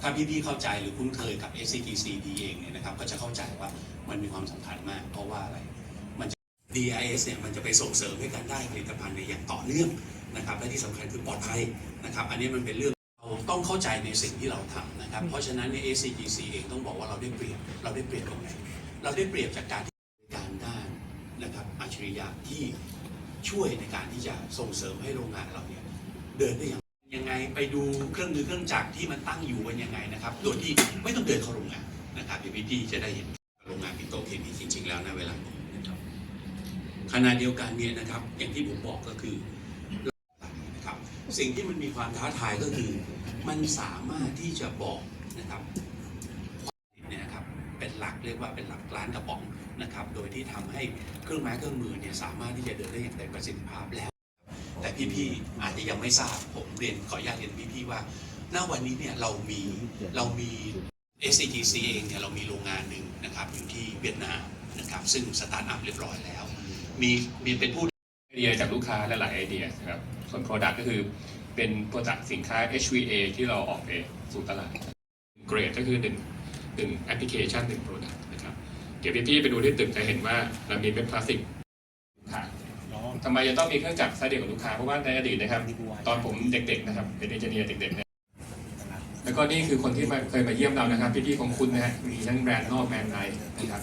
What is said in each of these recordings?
ถ้าพี่ๆเข้าใจหรือคุ้นเคยกับ SCTC ดีเองเนี่ยนะครับก็จะเข้าใจว่ามันมีความสำคัญมาก เพราะว่าอะไรมันจะ DIS เนี่ยมันจะไปส่งเสริมให้การได้ผลิตภัณฑ์ในอย่างต่อเนื่องนะครับและที่สำคัญคือปลอดภัยนะครับ อันนี้มันเป็นเรื่องเราต้องเข้าใจในสิ่งที่เราทำนะครับ เพราะฉะนั้นใน SCTC เองต้องบอกว่าเราได้เปรียบเราได้เปรียบตรงไหนเราได้เปรียบจากการที่การด้านนะครับอัจฉริยะที่ช่วยในการที่จะส่งเสริมให้โรงงานเราเนี่ยเดินได้อย่าง ยังไงไปดูเครื่องมือเครื่องจักรที่มันตั้งอยู่เป็นยังไงนะครับ โดยที่ไม่ต้องเดินเข้าโรงงานนะครับเดี๋ยวพี่จะได้เห็นโรงงานปิโตรเคมีจริง ๆ แล้วนะเวลานี้นะครับขณะเดียวกันเนี่ยนะครับ อย่างที่ผมบอกก็คือนะครับ สิ่งที่มันมีความท้าทายก็คือ มันสามารถที่จะบอกนะครับเนี่ยนะครับเป็นหลักเรียกว่าเป็นหลักล้านกระป๋องนะครับ โดยที่ทำให้เครื่องไม้เครื่องมือเนี่ยสามารถที่จะเดินได้อย่างเต็มประสิทธิภาพแล้ว แต่พี่ๆอาจจะยังไม่ทราบผมเรียนขออนุญาตเรียนพี่ๆว่าณวันนี้เนี่ยเรามีเรามี SCGC เองเนี่ยเรามีโรงงานหนึ่งนะครับอยู่ที่เวียดนามนะครับซึ่งสตาร์ทอัพเรียบร้อยแล้ว มีมีเป็นผู้ไอเดียจากลูกค้าหลายๆไอเดียนะครับส่วน Product ก็คือเป็นโปรดักต์สินค้า HVA ที่เราออกไปสู่ตลาดเกรดก็คือหนึ่งหนึ่งแอปพลิเคชันหนึ่ง Product นะครับ เดี๋ยวพี่ๆไปดูที่ตึกจะเห็นว่าเรามีเม็ดพลาสติกค่ะทำไมจะต้องมีเครื่องจักรไซส์เดียวกับลูกค้าเพราะว่าในอดีตนะครับ ตอนผมเด็กๆนะครับ เป็นเอนจิเนียร์เด็กๆเนี่ยแล้วก็นี่คือคนที่มาเคยมาเยี่ยมเรานะครับ พี่ๆของคุณนะฮะมีทั้งแบรนด์นอกแบรนด์ในนะครับ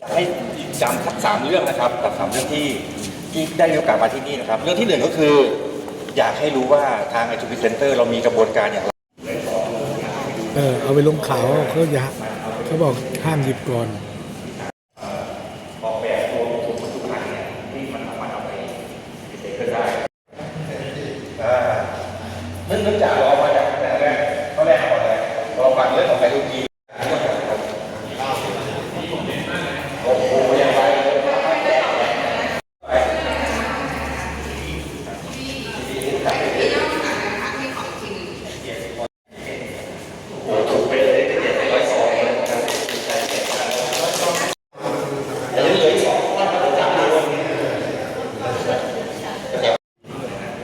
อยากให้ จำสักสามเรื่องนะครับกับสามเรื่องที่ที่ได้มีโอกาสมาที่นี่นะครับ เรื่องที่หนึ่งก็คือ อยากให้รู้ว่าทางไอทูบิเซ็นเตอร์เรามีกระบวนการอย่างไรเออเอาไปลงข่าวเขาอยากเขาบอกห้ามหยิบก่อนออกแบบตัวทุกทุกคันเนี่ยที่มันสามารถเอาไปพิเศษได้อ่าเนื่องจากเราเอามาจากแต่แรกข้อแรกก่อนเลยเราฟังเรื่องของไอทูจีโอ้โหยังไง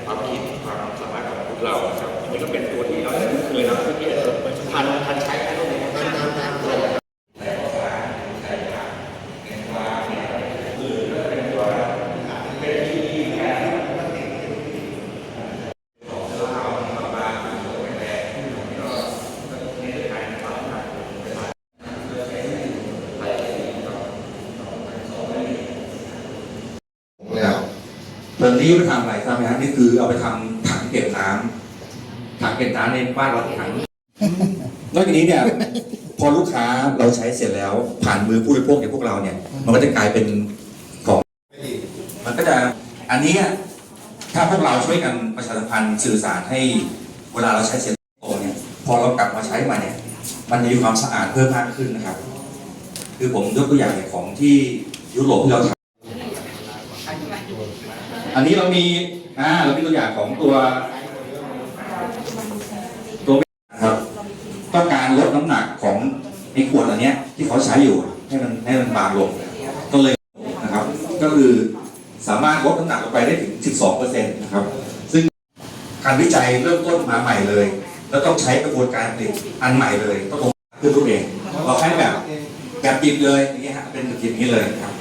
ความคิดความสามารถของพวกเราครับนี่ก็เป็นตัวที่เราได้เคยนำที่ทันทันใช้ทันรุ่นนี้แล้ว เติมนี้ไปทำอะไรทราบไหมครับนี่คือเอาไปทำถังเก็บน้ำถังเก็บน้ำในบ้านเราถังนอกจากนี้เนี่ยพอลูกค้าเราใช้เสร็จแล้ว ผ่านมือผู้บริโภคอย่างพวกเราเนี่ย มันก็จะกลายเป็นของ มันก็จะอันนี้ถ้าพวกเราช่วยกันประชาสัมพันธ์สื่อสารให้เวลาเราใช้เสร็จโอเนี่ยพอเรากลับมาใช้มาเนี่ยมันจะมีความสะอาดเพิ่มมากขึ้นนะครับ คือผมยกตัวอย่างของที่ยุโรปที่เราทำ อันนี้เรามีอ่าเรามีตัวอย่างของตัวตัวครับต้องการลดน้ำหนักของไอ้ขวดอันเนี้ยที่เขาใช้อยู่ให้มันให้มันบางลงก็เลยนะครับ ก็คือสามารถลดน้ำหนักลงไปได้ถึง 12%นะครับ ซึ่งการวิจัยเริ่มต้นมาใหม่เลย แล้วต้องใช้กระบวนการผลิตอันใหม่เลยต้องลงขึ้นตัวเองเราใช้แบบแบบดิบเลยอย่างเงี้ยฮะเป็นแบบดิบนี้เลยครับ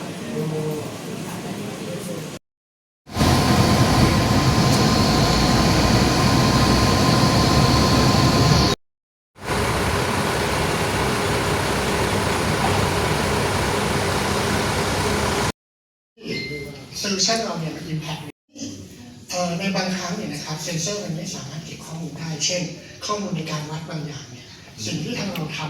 โซลูชันเราเนี่ยมันอิมแพคในบางครั้งเนี่ยนะครับเซนเซอร์มันไม่สามารถเก็บข้อมูลได้ เช่น ข้อมูลในการวัดบางอย่างเนี่ยสิ่งที่ทางเราทำ